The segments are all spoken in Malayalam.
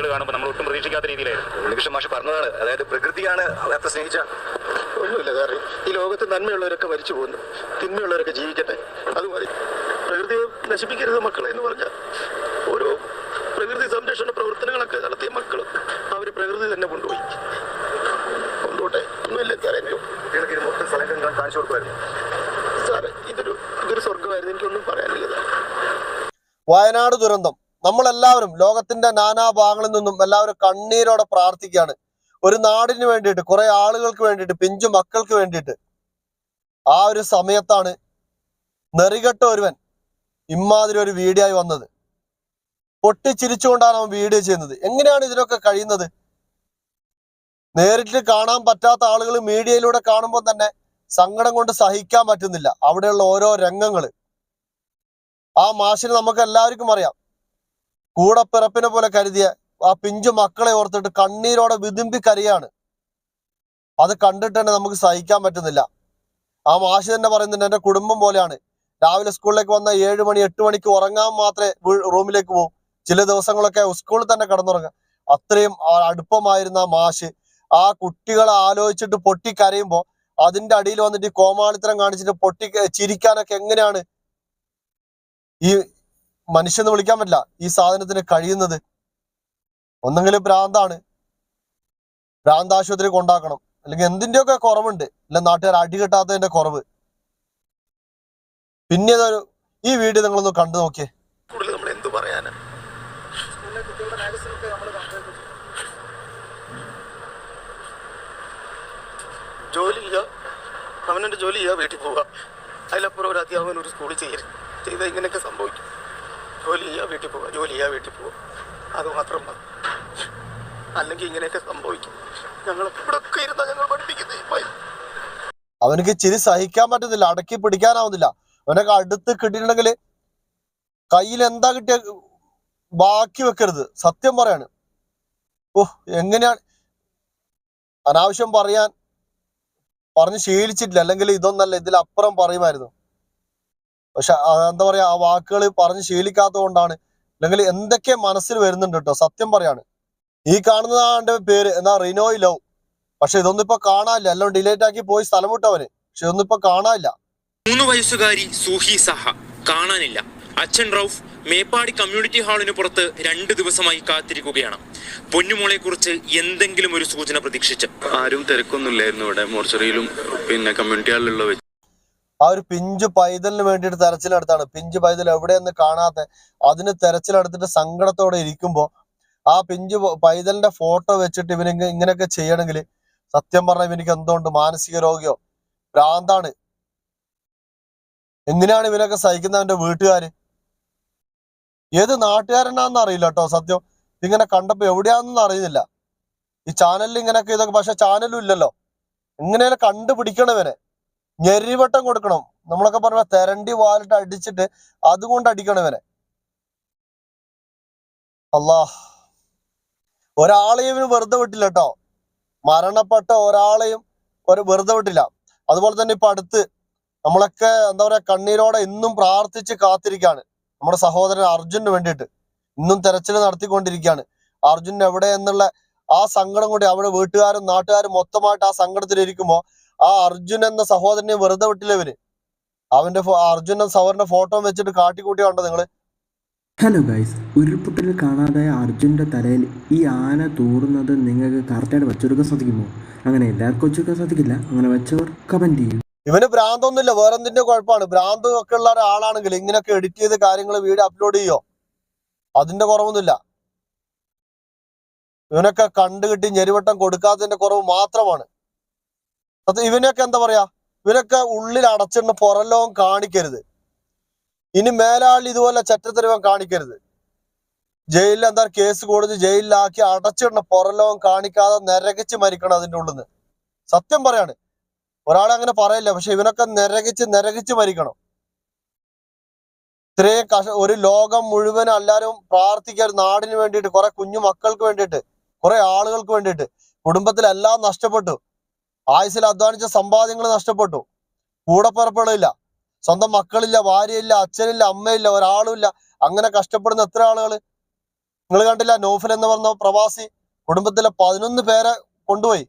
കാണുമ്പോൾ നമ്മൾ ഒട്ടും പ്രതീക്ഷിക്കാത്ത രീതിയിലായിരുന്നു. ഉണ്ണികൃഷ്ണൻ മാഷ് പറഞ്ഞതാണ്. അതായത് പ്രകൃതിയാണ് അത്ര സ്നേഹിച്ച ഒന്നുമില്ല കാരണം ഈ ലോകത്ത് നന്മയുള്ളവരൊക്കെ മരിച്ചു പോകുന്നു. തിന്മയുള്ളവരൊക്കെ ജീവിക്കട്ടെ. അത് മതി പ്രകൃതിയെ നശിപ്പിക്കരുത് മക്കളെ എന്ന് പറഞ്ഞാൽ ഓരോ പ്രകൃതി സംരക്ഷണ പ്രവർത്തനങ്ങളൊക്കെ നടത്തിയ മക്കൾ അവർ പ്രകൃതി തന്നെ കൊണ്ടുപോയി. കൊണ്ടുപോട്ടെ. ഒന്നുമില്ല സാറേ മൊത്തം സ്ഥലം കണ്ട് കാണിച്ചു കൊടുക്കുമായിരുന്നു. സാറേ ഇതൊരു ഇതൊരു സ്വർഗമായിരുന്നു എനിക്കൊന്നും പറയാനില്ല വയനാട് ദുരന്തം. നമ്മളെല്ലാവരും ലോകത്തിന്റെ നാനാഭാഗങ്ങളിൽ നിന്നും എല്ലാവരും കണ്ണീരോടെ പ്രാർത്ഥിക്കുകയാണ്. ഒരു നാടിന് വേണ്ടിയിട്ട് കുറെ ആളുകൾക്ക് വേണ്ടിയിട്ട് പിഞ്ചു മക്കൾക്ക് വേണ്ടിയിട്ട്. ആ ഒരു സമയത്താണ് നെറികെട്ട ഒരുവൻ ഇമാതിരി ഒരു വീഡിയോ ആയി വന്നത്. പൊട്ടിച്ചിരിച്ചുകൊണ്ടാണ് അവൻ വീഡിയോ ചെയ്യുന്നത്. എങ്ങനെയാണ് ഇതിനൊക്കെ കഴിയുന്നത്? നേരിട്ട് കാണാൻ പറ്റാത്ത ആളുകൾ മീഡിയയിലൂടെ കാണുമ്പോൾ തന്നെ സങ്കടം കൊണ്ട് സഹിക്കാൻ പറ്റുന്നില്ല. അവിടെയുള്ള ഓരോ രംഗങ്ങൾ ആ മാഷിനെ നമുക്ക് എല്ലാവർക്കും അറിയാം. കൂടപ്പിറപ്പിനെ പോലെ കരുതിയ ആ പിഞ്ചു മക്കളെ ഓർത്തിട്ട് കണ്ണീരോടെ വിതുമ്പി കരയാണ്. അത് കണ്ടിട്ട് തന്നെ നമുക്ക് സഹിക്കാൻ പറ്റുന്നില്ല. ആ മാഷി തന്നെ പറയുന്നുണ്ട് എന്റെ കുടുംബം പോലെയാണ്. രാവിലെ സ്കൂളിലേക്ക് വന്ന ഏഴ് മണി എട്ട് മണിക്ക് ഉറങ്ങാൻ മാത്രമേ റൂമിലേക്ക് പോകും ചില ദിവസങ്ങളൊക്കെ സ്കൂളിൽ തന്നെ കിടന്നുറങ്ങാം. അത്രയും അടുപ്പമായിരുന്ന ആ മാഷ് ആ കുട്ടികളെ ആലോചിച്ചിട്ട് പൊട്ടി കരയുമ്പോ അതിന്റെ അടിയിൽ വന്നിട്ട് ഈ കോമാളിത്തരം കാണിച്ചിട്ട് പൊട്ടി ചിരിക്കാനൊക്കെ എങ്ങനെയാണ് ഈ മനുഷ്യന്ന് വിളിക്കാൻ പറ്റില്ല. ഈ സാധനത്തിന് കഴിയുന്നത് ഒന്നെങ്കിലും ഭ്രാന്താണ്. ഭ്രാന്താശുപത്രി കൊണ്ടാക്കണം. അല്ലെങ്കിൽ എന്തിന്റെയൊക്കെ കുറവുണ്ട്. അല്ല നാട്ടുകാർ അടി കിട്ടാത്തതിന്റെ കുറവ്. പിന്നെ ഈ വീഡിയോ നിങ്ങളൊന്ന് കണ്ടു നോക്കിയേ. നമ്മൾ പറയാനാ? ജോലി ചെയ്യുക അവനെന്റെ ജോലി ചെയ്യുക വീട്ടിൽ പോവുക അതിലപ്പുറം ഒരു അധ്യാപകൻ ഒരു സ്കൂളിൽ ചെയ്യരുത് ചെയ്താൽ ഇങ്ങനെയൊക്കെ സംഭവിക്കും. ജോലി ചെയ്യുക വീട്ടിൽ പോവുക ജോലി ചെയ്യുക വീട്ടിൽ പോവുക. അത് മാത്രം മതി. അല്ലെങ്കിൽ ഇങ്ങനെയൊക്കെ സംഭവിക്കും. ഞങ്ങൾ ഇവിടെ ഒക്കെ ഇരുന്നാൽ ഞങ്ങൾ പഠിപ്പിക്കുന്നത് അവനക്ക് ചിരി സഹിക്കാൻ പറ്റുന്നില്ല അടക്കി പിടിക്കാനാവുന്നില്ല. അവനൊക്കെ അടുത്ത് കിട്ടിയിട്ടുണ്ടെങ്കിൽ കയ്യിൽ എന്താ കിട്ടിയ ബാക്കി വെക്കരുത്. സത്യം പറയാണ്. ഓ എങ്ങനെയാണ്? അനാവശ്യം പറയാൻ പറഞ്ഞ് ശീലിച്ചിട്ടില്ല. അല്ലെങ്കിൽ ഇതൊന്നല്ല ഇതിലപ്പുറം പറയുമായിരുന്നു. പക്ഷെ എന്താ പറയാ ആ വാക്കുകൾ പറഞ്ഞ് ശീലിക്കാത്തത് കൊണ്ടാണ് അല്ലെങ്കിൽ എന്തൊക്കെ മനസ്സിൽ വരുന്നുണ്ട് കേട്ടോ സത്യം പറയാണ്. ഈ കാണുന്നതാണ്ട് പേര് എന്നാ റിനോയ് ലവ്. പക്ഷെ ഇതൊന്നും ഇപ്പൊ കാണാനില്ല. എല്ലാം ഡിലേറ്റ് ആക്കി പോയി സ്ഥലം വിട്ടവന്. പക്ഷെ ഇതൊന്നും ഇപ്പൊ കാണാനില്ല. മൂന്ന് വയസ്സുകാരി സൂഹി സഹ കാണാനില്ല. അച്ഛൻ റൌഫ് മേപ്പാടി കമ്മ്യൂണിറ്റി ഹാളിന് പുറത്ത് രണ്ട് ദിവസമായി കാത്തിരിക്കുകയാണ്. പൊന്നുമോളെ കുറിച്ച് എന്തെങ്കിലും ഒരു സൂചന പ്രതീക്ഷിച്ച്. ആരും തിരക്കൊന്നുമില്ലായിരുന്നു ഇവിടെ. മോർച്ചറിയിലും പിന്നെ കമ്മ്യൂണിറ്റി ഹാളിലുള്ള ആ ഒരു പിഞ്ചു പൈതലിന് വേണ്ടിയിട്ട് തെരച്ചിലെടുത്താണ്. പിഞ്ചു പൈതൽ എവിടെയെന്ന് കാണാത്ത അതിന് തെരച്ചിലെടുത്തിട്ട് സങ്കടത്തോടെ ഇരിക്കുമ്പോൾ ആ പിഞ്ചു പൈതലിന്റെ ഫോട്ടോ വെച്ചിട്ട് ഇവന് ഇങ്ങ- ഇങ്ങനെയൊക്കെ ചെയ്യണമെങ്കിൽ സത്യം പറഞ്ഞ ഇവനിക്ക് എന്തുകൊണ്ട് മാനസിക രോഗിയോ? ഭ്രാന്താണ്. എങ്ങനെയാണ് ഇവനൊക്കെ സഹിക്കുന്നവന്റെ വീട്ടുകാര്? ഏത് നാട്ടുകാരനാന്ന് അറിയില്ല കേട്ടോ സത്യം. ഇതിങ്ങനെ കണ്ടപ്പോ എവിടെയാണെന്ന് അറിയുന്നില്ല. ഈ ചാനലിൽ ഇങ്ങനെയൊക്കെ ഇതൊക്കെ പക്ഷെ ചാനലും ഇല്ലല്ലോ. എങ്ങനെയാണ് കണ്ടുപിടിക്കണം ഇവനെ? ഞെരിവട്ടം കൊടുക്കണം. നമ്മളൊക്കെ പറഞ്ഞ തെരണ്ടി വാലിട്ട് അടിച്ചിട്ട് അതുകൊണ്ട് അടിക്കണം ഇവനെ. അല്ലാ ഒരാളെയും ഇവന് വെറുതെ വിട്ടില്ല കേട്ടോ മരണപ്പെട്ട ഒരാളെയും ഒരു വെറുതെ വിട്ടില്ല. അതുപോലെ തന്നെ ഇപ്പൊ അടുത്ത് നമ്മളൊക്കെ എന്താ പറയാ കണ്ണീരോടെ ഇന്നും പ്രാർത്ഥിച്ച് കാത്തിരിക്കാണ്. നമ്മുടെ സഹോദരൻ അർജുന് വേണ്ടിയിട്ട് ഇന്നും തെരച്ചിൽ നടത്തിക്കൊണ്ടിരിക്കുകയാണ് അർജുൻ എവിടെ എന്നുള്ള ആ സങ്കടം കൂടി അവിടെ വീട്ടുകാരും നാട്ടുകാരും മൊത്തമായിട്ട് ആ സങ്കടത്തിലിരിക്കുമ്പോ ആ അർജുൻ എന്ന സഹോദരനെ വെറുതെ വിട്ടില്ല ഇവർ? അവന്റെ അർജുൻ എന്ന സഹോദരന്റെ ഫോട്ടോ വെച്ചിട്ട് കാട്ടിക്കൂട്ടി കണ്ടോ നിങ്ങൾ? ഹലോ ഗൈസ് ഉരുൾപൊട്ടലിൽ കാണാതായ അർജുന്റെ തലയിൽ ഈ ആന തൂറുന്നത് നിങ്ങൾക്ക് കറക്റ്റായിട്ട് വെച്ചെടുക്കാൻ സാധിക്കുമോ? അങ്ങനെ എല്ലാവർക്കും വെച്ചെടുക്കാൻ സാധിക്കില്ല. അങ്ങനെ വെച്ചവർ കമന്റ് ചെയ്യും. ഇവന് ഭ്രാന്തൊന്നുമില്ല വേറെന്തിന്റെ കുഴപ്പമാണ്? ഭ്രാന്ത് ഒക്കെ ഉള്ള ഒരാളാണെങ്കിൽ ഇങ്ങനെയൊക്കെ എഡിറ്റ് ചെയ്ത് കാര്യങ്ങൾ വീഡിയോ അപ്ലോഡ് ചെയ്യോ? അതിന്റെ കുറവൊന്നുമില്ല. ഇവനൊക്കെ കണ്ടു കിട്ടി ഞെരുവട്ടം കൊടുക്കാത്തതിന്റെ കുറവ് മാത്രമാണ്. അത് ഇവനൊക്കെ എന്താ പറയാ? ഇവനൊക്കെ ഉള്ളിൽ അടച്ചിട്ട് പുറലോകം കാണിക്കരുത്. ഇനി മേലാളിൽ ഇതുപോലെ ചെറ്റത്തരവൻ കാണിക്കരുത്. ജയിലിൽ എന്താ കേസ് കൊടുത്ത് ജയിലിലാക്കി അടച്ചിടണ പുറലോകം കാണിക്കാതെ നിരകിച്ച് മരിക്കണം അതിന്റെ ഉള്ളിൽ നിന്ന് സത്യം പറയാണ്. ഒരാളെ അങ്ങനെ പറയില്ല പക്ഷെ ഇവനൊക്കെ നിരകിച്ച് നിരകിച്ച് മരിക്കണം. ഇത്രയും കഷ ഒരു ലോകം മുഴുവൻ എല്ലാവരും പ്രാർത്ഥിക്കുക ഒരു നാടിന് വേണ്ടിയിട്ട് കുറെ കുഞ്ഞു മക്കൾക്ക് വേണ്ടിയിട്ട് കുറെ ആളുകൾക്ക് വേണ്ടിയിട്ട് കുടുംബത്തിലെല്ലാം നഷ്ടപ്പെട്ടു. ആയുസിൽ അധ്വാനിച്ച സമ്പാദ്യങ്ങൾ നഷ്ടപ്പെട്ടു. കൂടപ്പറപ്പുകളില്ല. സ്വന്തം മക്കളില്ല ഭാര്യയില്ല അച്ഛനില്ല അമ്മയില്ല ഒരാളുമില്ല. അങ്ങനെ കഷ്ടപ്പെടുന്ന എത്ര ആളുകൾ നിങ്ങൾ കണ്ടില്ല നോഫൽ എന്ന് പറഞ്ഞ പ്രവാസി കുടുംബത്തിലെ പതിനൊന്ന് പേരെ കൊണ്ടുപോയി.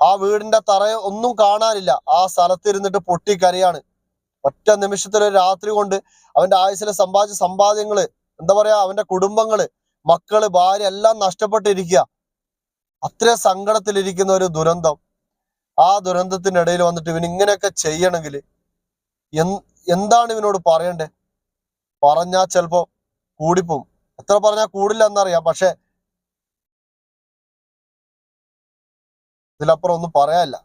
ആ വീടിന്റെ തറ ഒന്നും കാണാനില്ല. ആ സ്ഥലത്തിരുന്നിട്ട് പൊട്ടിക്കരയാണ് ഒറ്റ നിമിഷത്തിൽ ഒരു രാത്രി കൊണ്ട് അവന്റെ ആയുസിലെ സമ്പാദിച്ച സമ്പാദ്യങ്ങൾ എന്താ പറയാ അവന്റെ കുടുംബങ്ങൾ മക്കൾ ഭാര്യ എല്ലാം നഷ്ടപ്പെട്ടിരിക്കുക. അത്ര സങ്കടത്തിലിരിക്കുന്ന ഒരു ദുരന്തം. ആ ദുരന്തത്തിനിടയിൽ വന്നിട്ട് ഇവൻ ഇങ്ങനെയൊക്കെ ചെയ്യണമെങ്കിൽ എന്താണ് ഇവനോട് പറയണ്ടേ? പറഞ്ഞാ ചിലപ്പോ കൂടിപ്പോവും. എത്ര പറഞ്ഞാൽ കൂടില്ല എന്നറിയാം പക്ഷെ ഇതിലപ്പുറം ഒന്നും പറയാനില്ല.